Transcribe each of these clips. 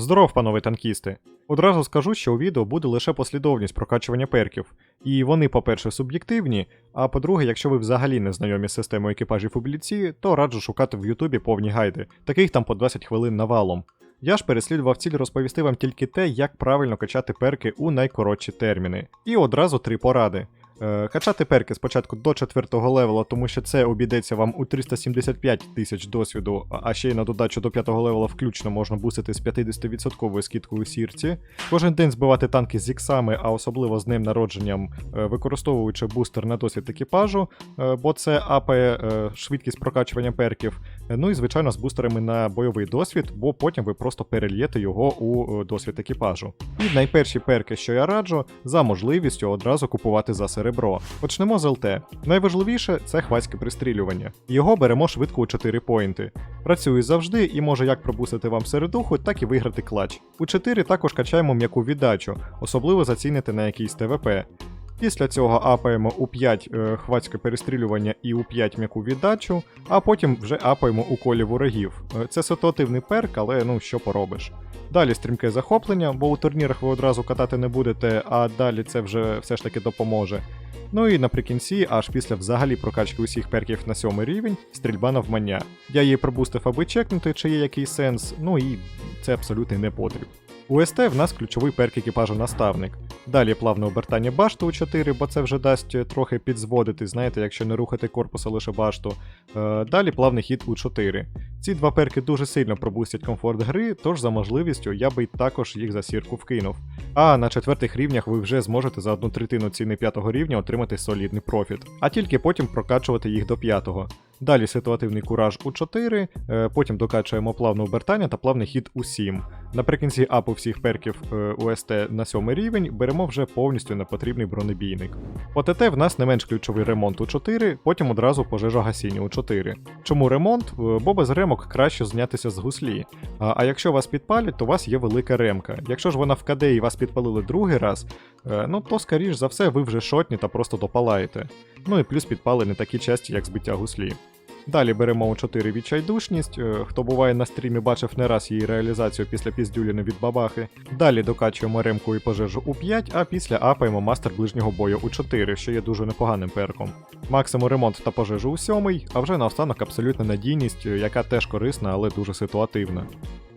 Здоров, панове танкісти! Одразу скажу, що у відео буде лише послідовність прокачування перків, і вони, по-перше, суб'єктивні, а по-друге, якщо ви взагалі не знайомі з системою екіпажів у бліці, то раджу шукати в Ютубі повні гайди, таких там по 20 хвилин навалом. Я ж переслідував ціль розповісти вам тільки те, як правильно качати перки у найкоротші терміни. І одразу три поради. Е, Качати перки спочатку до 4 левела, тому що це обійдеться вам у 375 тисяч досвіду, а- ще й на додачу до 5 левела включно можна бусити з 50% скидкою сірці. Кожен день збивати танки з іксами, а особливо з ним народженням, е, використовуючи бустер на досвід екіпажу, е, бо це апає швидкість прокачування перків. Ну і звичайно з бустерами на бойовий досвід, бо потім ви просто перельєте його у досвід екіпажу. І найперші перки, що я раджу, за можливістю одразу купувати за серебро. Почнемо з ЛТ. Найважливіше це хвацьке пристрілювання. Його беремо швидко у 4 поінти. Працює завжди і може як пробусити вам середуху, так і виграти клач. У 4 також качаємо м'яку віддачу, особливо зацінити на якийсь ТВП. Після цього апаємо у 5 е, хвацьке перестрілювання і у 5 м'яку віддачу, а потім вже апаємо у колі ворогів. Е, Це ситуативний перк, але ну що поробиш. Далі стрімке захоплення, бо у турнірах ви одразу катати не будете, а далі це вже все ж таки допоможе. Ну і наприкінці, аж після взагалі прокачки усіх перків на сьомий рівень, стрільба навмання. Я її пробустив, аби чекнути, чи є якийсь сенс, ну і це абсолютний непотріб. У СТ в нас ключовий перк екіпажу наставник. Далі плавне обертання башти у 4, бо це вже дасть е, трохи підзводити, знаєте, якщо не рухати корпуса лише башту. Е, далі плавний хід у 4. Ці два перки дуже сильно пробустять комфорт гри, тож за можливістю я би також їх за сірку вкинув. А на четвертих рівнях ви вже зможете за одну третину ціни п'ятого рівня отримати солідний профіт, а тільки потім прокачувати їх до п'ятого. Далі ситуативний кураж у 4, е, потім докачуємо плавне обертання та плавний хід у 7. Наприкінці апу всіх перків е, УСТ на 7 рівень беремо вже повністю непотрібний бронебійник. По ТТ в нас не менш ключовий ремонт у 4, потім одразу пожежа гасіння у 4. Чому ремонт? Е, Бо без ремок краще знятися з гуслі. А, якщо вас підпалять, то у вас є велика ремка. Якщо ж вона в КД і вас підпалили другий раз, ну то скоріш за все ви вже шотні та просто допалаєте. Ну і плюс підпали не такі часті, як збиття гуслі. Далі беремо у 4 відчайдушність. е, Хто буває на стрімі, бачив не раз її реалізацію після піздюліни від бабахи. Далі докачуємо ремку і пожежу у 5, а після апаємо мастер ближнього бою у 4, що є дуже непоганим перком. Максимум ремонт та пожежу у 7, а вже наостанок абсолютна надійність, е, яка теж корисна, але дуже ситуативна.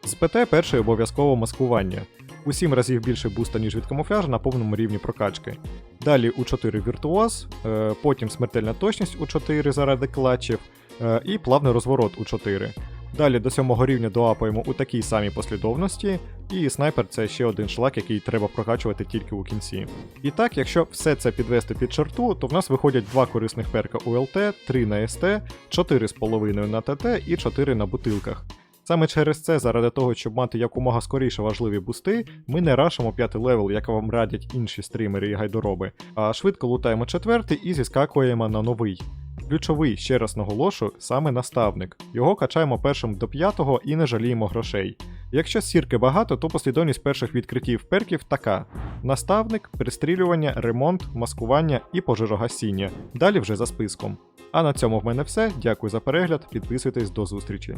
З ПТ перше обов'язково маскування. У 7 разів більше буста, ніж від камуфляжа на повному рівні прокачки. Далі у 4 віртуоз, е, потім смертельна точність у 4 заради клатчів, е, і плавний розворот у 4. Далі до 7 рівня доапаємо у такій самій послідовності, і снайпер це ще один шлак, який треба прокачувати тільки у кінці. І так, якщо все це підвести під черту, то в нас виходять два корисних перка у ЛТ, 3 на СТ, 4,5 на ТТ і 4 на бутилках. Саме через це, заради того, щоб мати якомога скоріше важливі бусти, ми не рашимо п'ятий левел, як вам радять інші стрімери і гайдороби, а швидко лутаємо четвертий і зіскакуємо на новий. Ключовий, ще раз наголошу, саме наставник. Його качаємо першим до п'ятого і не жаліємо грошей. Якщо сірки багато, то послідовність перших відкриттів перків така: наставник, пристрілювання, ремонт, маскування і пожежогасіння. Далі вже за списком. А на цьому в мене все. Дякую за перегляд, підписуйтесь до зустрічі.